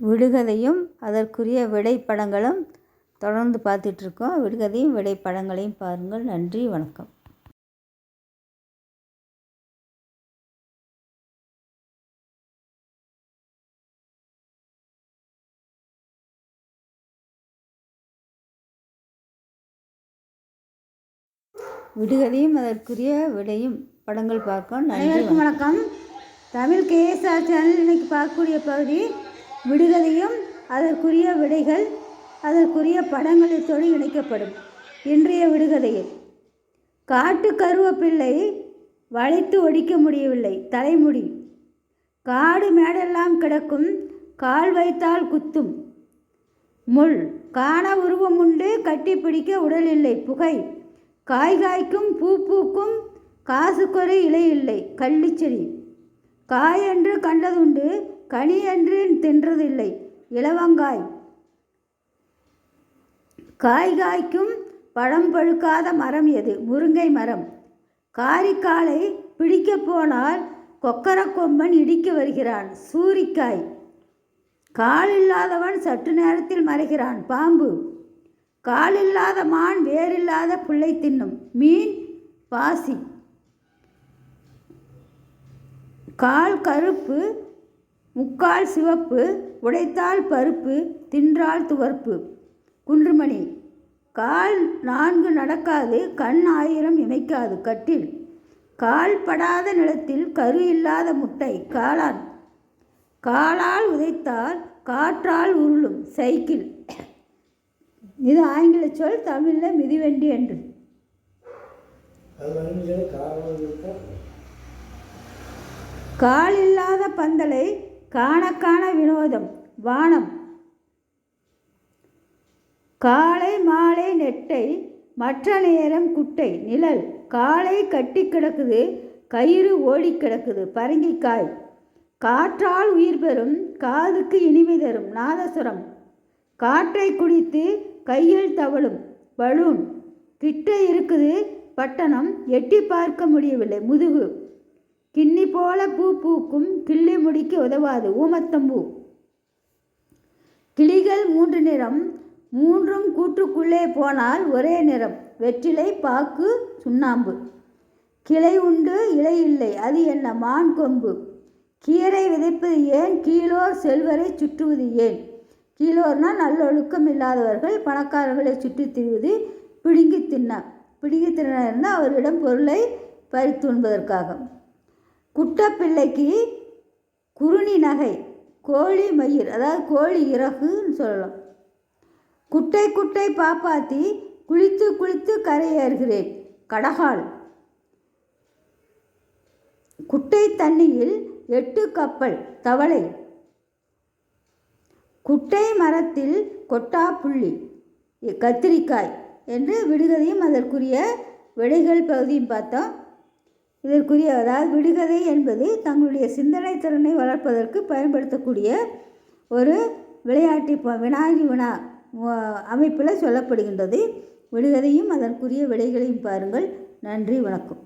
விடுகதையும் அதற்குரிய விடைப்படங்களும் தொடர்ந்து பார்த்துட்ருக்கோம். விடுகதையும் விடைப்படங்களையும் பாருங்கள். நன்றி. வணக்கம். விடுகதையும் அதற்குரிய விடையும் படங்கள் பார்க்க நன்றி. வணக்கம். தமிழ் கேஎஸ்ஆர் சேனல் இன்னைக்கு பார்க்கக்கூடிய பகுதி விடுகதையும் அதற்குரிய விடைகள் அதற்குரிய படங்களத்தோடு இணைக்கப்படும். இன்றைய விடுகதையில் காட்டு கருவப்பிள்ளை வளைத்து ஒடிக்க முடியவில்லை. தலைமுடி. காடு மேடெல்லாம் கிடக்கும். கால் வைத்தால் குத்தும். முள். காண உருவம் உண்டு. கட்டி பிடிக்க உடல் இல்லை. புகை. காய் காய்க்கும். பூ பூக்கும். காசுக்கொரு இலை இல்லை. கள்ளிச்செடி. காய் என்று கண்டதுண்டு. கனி என்று தின்றதில்லை. இலவங்காய். காய் காய்க்கும் பழம் பழுக்காத மரம் எது? முருங்கை மரம். காரிக்காலை பிடிக்கப் போனால் கொக்கரக்கொம்பன் இடிக்க வருகிறான். சூரிக்காய். கால் இல்லாதவன் சற்று நேரத்தில் மறைகிறான். பாம்பு. கால் இல்லாத மான் வேரில்லாத புள்ளை தின்னும். மீன் பாசி. கால் கருப்பு முக்கால் சிவப்பு உடைத்தால் பருப்பு தின்றால் துவர்ப்பு. குன்றுமணி கால் நான்கு நடக்காது கண் ஆயிரம் இமைக்காது. கட்டில் கால் படாத நிலத்தில் கரு இல்லாத முட்டை காளான். காலால் உதைத்தால் காற்றால் உருளும். சைக்கிள். இது ஆங்கில சொல் தமிழில் மிதிவண்டி என்று. கால் இல்லாத பந்தலை காண காண வினோதம் வானம். காலை மாலை நெட்டை மற்ற நேரம் குட்டை நிழல். காலை கட்டி கிடக்குது கயிறு ஓடி கிடக்குது பரங்கிக்காய். காற்றால் உயிர் பெறும் காதுக்கு இனிமை தரும் நாதசுரம் காற்றை குடித்து கையில் தவழும் பலூன். கிட்ட இருக்குது பட்டணம். எட்டி பார்க்க முடியவில்லை முதுகு. கிண்ணி போல பூ பூக்கும் கிள்ளி முடிக்க உதவாது. ஊமத்தம்பூ. கிளிகள் மூன்று நிறம். மூன்றும் கூட்டுக்குள்ளே போனால் ஒரே நிறம். வெற்றிலை பாக்கு சுண்ணாம்பு. கிளை உண்டு இலை இல்லை. அது என்ன? மான் கொம்பு. கீரை விதைப்பது ஏன்? கீழோர் செல்வரை சுற்றுவது ஏன்? கீழோர்னால் நல்லொழுக்கம் இல்லாதவர்கள் பணக்காரர்களை சுற்றி திரிவது பிடுங்கி தின்ன பிடுங்கி தின்ன அவரிடம் பொருளை பறித்துண்பதற்காக. குட்டப்பிள்ளைக்கு குருணி நகை கோழி மயிர் அதாவது கோழி இறகுன்னு சொல்லலாம். குட்டை குட்டை பாப்பாத்தி குளித்து குளித்து கரையேறுகிறேன். கடகால். குட்டை தண்ணியில் எட்டு கப்பல் தவளை. குட்டை மரத்தில் கொட்டா புள்ளி கத்திரிக்காய் என்று விடுகதையும் அதற்குரிய விடைகள் பகுதியும் பார்த்தோம். இதற்குரிய அதாவது விடுகதை என்பது தங்களுடைய சிந்தனை திறனை வளர்ப்பதற்கு பயன்படுத்தக்கூடிய ஒரு விளையாட்டு வினாடி வினா அமைப்பில் சொல்லப்படுகின்றது. விடுகதையும் அதற்குரிய விடைகளையும் பாருங்கள். நன்றி வணக்கம்.